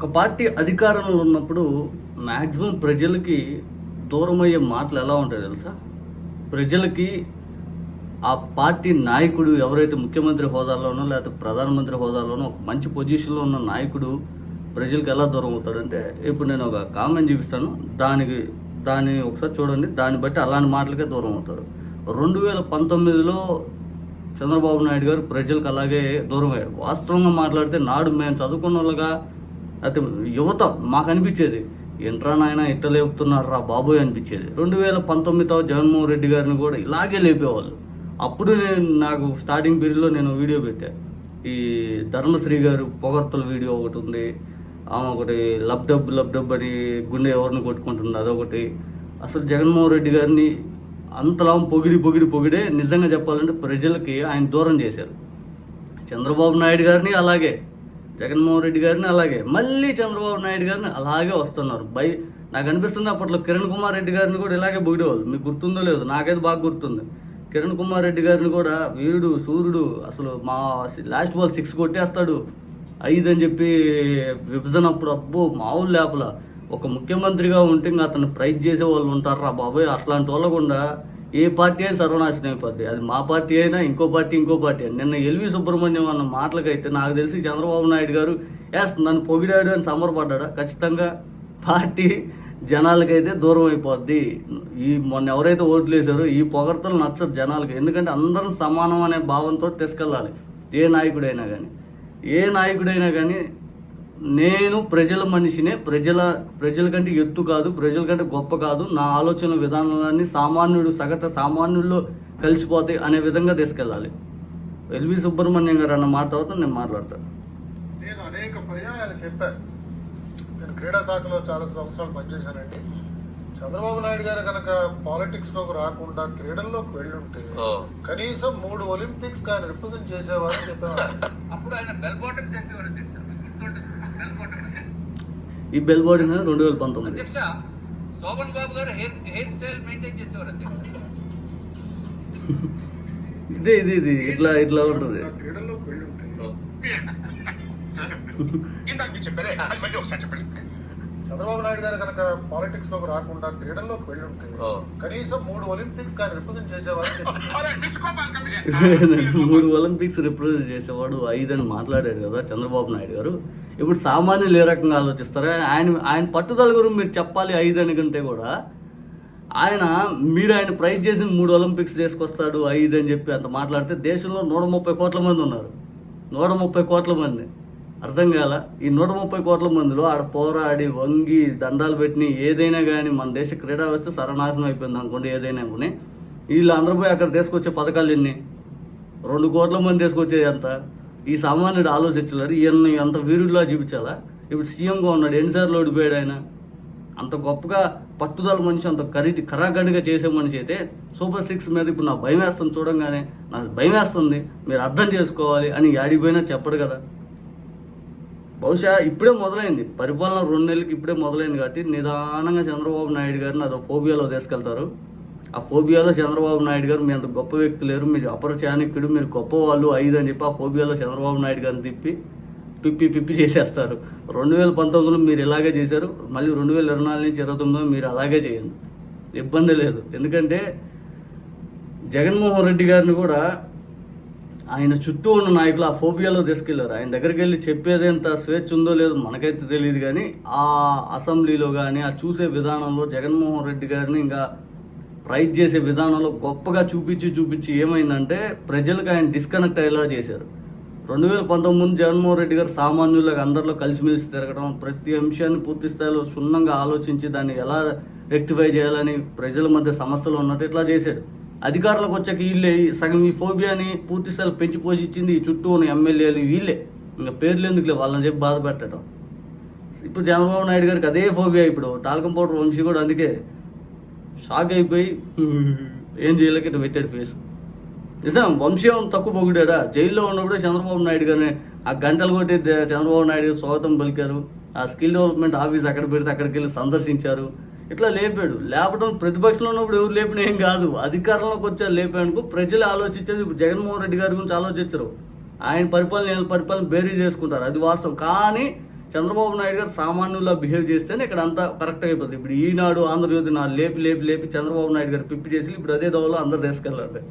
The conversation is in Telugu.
ఒక పార్టీ అధికారంలో ఉన్నప్పుడు మ్యాక్సిమం ప్రజలకి దూరమయ్యే మాటలు ఎలా ఉంటాయి తెలుసా? ప్రజలకి ఆ పార్టీ నాయకుడు ఎవరైతే ముఖ్యమంత్రి హోదాలోనో లేకపోతే ప్రధానమంత్రి హోదాలోనో ఒక మంచి పొజిషన్లో ఉన్న నాయకుడు ప్రజలకు ఎలా దూరం అవుతాడంటే ఇప్పుడు నేను ఒక కామెంట్ చూపిస్తాను. దానికి దాన్ని ఒకసారి చూడండి. దాన్ని బట్టి అలాంటి మాటలకే దూరం అవుతారు. రెండు వేల పంతొమ్మిదిలో చంద్రబాబు నాయుడు గారు ప్రజలకు అలాగే దూరం అయ్యారు వాస్తవంగా మాట్లాడితే నాడు మేము చదువుకున్న వాళ్ళగా అయితే యువత మాకు అనిపించేది ఎంట్రా నాయన ఇట్ట లేపుతున్నారు రా బాబోయ్ అనిపించేది. రెండు వేల పంతొమ్మిదవ జగన్మోహన్ రెడ్డి గారిని కూడా ఇలాగే లేపేవాళ్ళు. అప్పుడు నేను నాకు స్టార్టింగ్ పీరియడ్లో నేను వీడియో పెట్టా. ఈ ధర్మశ్రీ గారు పొగర్తల వీడియో ఒకటి ఉంది. ఆమె ఒకటి లబ్ డబ్ లబ్ డబ్ అని గుండె ఎవరిని కొట్టుకుంటుంది అదొకటి. అసలు జగన్మోహన్ రెడ్డి గారిని అంతలా పొగిడి పొగిడి పొగిడే నిజంగా చెప్పాలంటే ప్రజలకి ఆయన దూరం చేశారు. చంద్రబాబు నాయుడు గారిని అలాగే. జగన్మోహన్ రెడ్డి గారిని అలాగే మళ్ళీ చంద్రబాబు నాయుడు గారిని అలాగే వస్తున్నారు. బై నాకు అనిపిస్తుంది అప్పట్లో కిరణ్ కుమార్ రెడ్డి గారిని కూడా ఇలాగే పొగిడేవాళ్ళు మీకు గుర్తుందో లేదు నాకైతే బాగా గుర్తుంది. కిరణ్ కుమార్ రెడ్డి గారిని కూడా వీరుడు సూర్యుడు అసలు మా లాస్ట్ బాల్ సిక్స్ కొట్టేస్తాడు. ఐదు అని చెప్పి విభజన అప్పుడు అబ్బో మామూలు లేపల. ఒక ముఖ్యమంత్రిగా ఉంటే ఇంకా అతను ప్రైజ్ చేసే వాళ్ళు ఉంటారా బాబోయ్. అట్లాంటి వాళ్ళకుండా ఏ పార్టీ అయినా సర్వనాశనం అయిపోద్ది. అది మా పార్టీ అయినా ఇంకో పార్టీ ఇంకో పార్టీ అని. నిన్న ఎల్వి సుబ్రహ్మణ్యం అన్న మాటలకైతే నాకు తెలిసి చంద్రబాబు నాయుడు గారు ఎస్ నన్ను పొగిడాడు అని సంబరపడ్డా ఖచ్చితంగా పార్టీ జనాలకైతే దూరం అయిపోద్ది. ఈ మొన్న ఎవరైతే ఓట్లు వేసారో ఈ పొగడ్తలు నచ్చరు జనాలకి. ఎందుకంటే అందరం సమానం అనే భావంతో తీసుకెళ్ళాలి. ఏ నాయకుడైనా కానీ ఏ నాయకుడైనా కానీ నేను ప్రజల మనిషినే ప్రజల ప్రజల కంటే ఎత్తు కాదు ప్రజల కంటే గొప్ప కాదు నా ఆలోచన విధానాలన్నీ సామాన్యుడు సగత సామాన్యుల్లో కలిసిపోతాయి అనే విధంగా తీసుకెళ్ళాలి. ఎల్వి సుబ్రహ్మణ్యం గారు అన్న మాట తర్వాత నేను మాట్లాడతాను నేను అనేక పర్యాయాలు చెప్పాను. నేను క్రీడా శాఖలో చాలా సంవత్సరాలు పనిచేశానండి. చంద్రబాబు నాయుడు గారు కనుక పాలిటిక్స్లోకి రాకుండా క్రీడల్లోకి వెళ్ళుంటే కనీసం మూడు ఒలింపిక్స్ ఆయన రిప్రజెంట్ చేసేవారని చెప్పేవారు. అప్పుడు ఆయన బెల్ బాటమ్ చేసేవారు ఈ బెల్ బాడీ రెండు వేల పంతొమ్మిది. శోభన్ బాబు గారు హెయిర్ హెయిర్ స్టైల్ మెయింటైన్ చేసేవారు ఇదే ఇది ఇది ఇట్లా ఇట్లా ఉంటుంది. ఆ క్రీడల్లోకి వెళ్ళుంటే ఇందాక చెప్పారే అది మళ్ళీ ఒకసారి చెప్పండి. చంద్రబాబు నాయుడు గారు కనుక పాలిటిక్స్లోకి రాకుండా క్రీడల్లోకి వెళ్ళుంటే కనీసం మూడు ఒలింపిక్స్ ఆయన రిప్రజెంట్ కమ్మి మూడు ఒలింపిక్స్ రిప్రజెంట్ చేసేవాడు ఐదు అని మాట్లాడాడు కదా చంద్రబాబు నాయుడు గారు. ఇప్పుడు సామాన్యులు ఏ రకంగా ఆలోచిస్తారా? ఆయన ఆయన పట్టుదల గురించి మీరు చెప్పాలి ఐదు అని కంటే కూడా. ఆయన మీరు ఆయన ప్రైజ్ చేసి మూడు ఒలింపిక్స్ చేసుకొస్తాడు ఐదు అని చెప్పి అంత మాట్లాడితే దేశంలో నూట ముప్పై కోట్ల మంది ఉన్నారు. నూట ముప్పై కోట్ల మంది. అర్థం కాల. ఈ నూట ముప్పై కోట్ల మందిలో ఆడ పోరాడి వంగి దండాలు పెట్టిన ఏదైనా కానీ మన దేశ క్రీడా వ్యవస్థ సర్వనాశనం అయిపోయింది అనుకోండి ఏదైనా కానీ వీళ్ళు అందరూ పోయి అక్కడ తీసుకొచ్చే పథకాలు ఎన్ని? రెండు కోట్ల మంది తీసుకొచ్చే ఎంత? ఈ సామాన్యుడు ఆలోచించలేడు. ఈయన్ని అంత వీరుడిలా చూపించాలా? ఇప్పుడు సీఎంగా ఉన్నాడు. ఎన్నిసార్లు ఓడిపోయాడు ఆయన? అంత గొప్పగా పట్టుదల మనిషి అంత ఖరీదు కరాఖండిగా చేసే మనిషి అయితే సూపర్ సిక్స్ మీద ఇప్పుడు నాకు భయం వేస్తుంది చూడంగానే. నాకు భయం వేస్తుంది. మీరు అర్థం చేసుకోవాలి అని యాడిపోయినా చెప్పడు కదా. బహుశా ఇప్పుడే మొదలైంది. పరిపాలన రెండు నెలలకి ఇప్పుడే మొదలైంది కాబట్టి నిదానంగా చంద్రబాబు నాయుడు గారిని అదో ఫోబియాలో తీసుకెళ్తారు. ఆ ఫోబియాలో చంద్రబాబు నాయుడు గారు మీ అంత గొప్ప వ్యక్తి లేరు. మీరు అపర మీరు గొప్ప వాళ్ళు ఐదు అని చెప్పి ఆ ఫోబియాలో చంద్రబాబు నాయుడు గారిని తిప్పి పిప్పి పిప్పి చేసేస్తారు. రెండు వేల పంతొమ్మిదిలో మీరు ఇలాగే చేశారు. మళ్ళీ రెండు వేల ఇరవై నాలుగు నుంచి ఇరవై తొమ్మిదిలో మీరు అలాగే చేయండి. ఇబ్బంది లేదు. ఎందుకంటే జగన్మోహన్ రెడ్డి గారిని కూడా ఆయన చుట్టూ ఉన్న నాయకులు ఆ ఫోబియాలో తీసుకెళ్ళారు. ఆయన దగ్గరికి వెళ్ళి చెప్పేదేంత స్వేచ్ఛ ఉందో లేదో మనకైతే తెలియదు కానీ ఆ అసెంబ్లీలో కానీ ఆ చూసే విధానంలో జగన్మోహన్ రెడ్డి గారిని ఇంకా ప్రైజ్ చేసే విధానంలో గొప్పగా చూపించి చూపించి ఏమైందంటే ప్రజలకు ఆయన డిస్కనెక్ట్ అయ్యేలా చేశారు. రెండు వేల పంతొమ్మిది జగన్మోహన్ రెడ్డి గారు సామాన్యులకు అందరిలో కలిసిమెలిసి తిరగడం ప్రతి అంశాన్ని పూర్తి స్థాయిలో క్షుణ్ణంగా ఆలోచించి దాన్ని ఎలా రెక్టిఫై చేయాలని ప్రజల మధ్య సమస్యలు ఉన్నట్టు ఇట్లా చేశాడు. అధికారులకు వచ్చాక వీళ్ళే ఈ సగం ఈ ఫోబియాని పూర్తిస్థాయి పెంచి పోషించింది ఈ చుట్టూ ఉన్న ఎమ్మెల్యేలు వీళ్ళే. ఇంకా పేర్లు ఎందుకులే? వాళ్ళని చెప్పి బాధ పెట్టడం ఇప్పుడు చంద్రబాబు నాయుడు గారికి అదే ఫోబియా ఇప్పుడు. టాల్కం పౌడర్ వంశీ కూడా అందుకే షాక్ అయిపోయి ఏం చేయలేక ఇట్లా పెట్టాడు ఫేస్. నిజం వంశీయం తక్కువ పొగిడారా జైల్లో ఉన్నప్పుడు చంద్రబాబు నాయుడు గారిని ఆ గంటలు కొట్టి చంద్రబాబు నాయుడు గారు స్వాగతం పలికారు. ఆ స్కిల్ డెవలప్మెంట్ ఆఫీస్ అక్కడ పెడితే అక్కడికి వెళ్ళి సందర్శించారు. ఇట్లా లేపాడు. లేపడం ప్రతిపక్షంలో ఉన్నప్పుడు ఎవరు లేపిన ఏం కాదు. అధికారంలోకి వచ్చారు లేపానుకో ప్రజలు ఆలోచించేది ఇప్పుడు జగన్మోహన్ రెడ్డి గారి గురించి ఆలోచించరు. ఆయన పరిపాలన వీళ్ళ పరిపాలన బేరీ చేసుకుంటారు అది వాస్తవం. కానీ చంద్రబాబు నాయుడు గారు సామాన్యులా బిహేవ్ చేస్తేనే ఇక్కడ అంతా కరెక్ట్ అయిపోతుంది ఇప్పుడు ఈనాడు ఆంధ్రజ్యోతి నా లేపి లేపి లేపి చంద్రబాబు నాయుడు గారు పిప్పి చేసి ఇప్పుడు అదే దోవలో అందరు తీసుకెళ్ళాలి.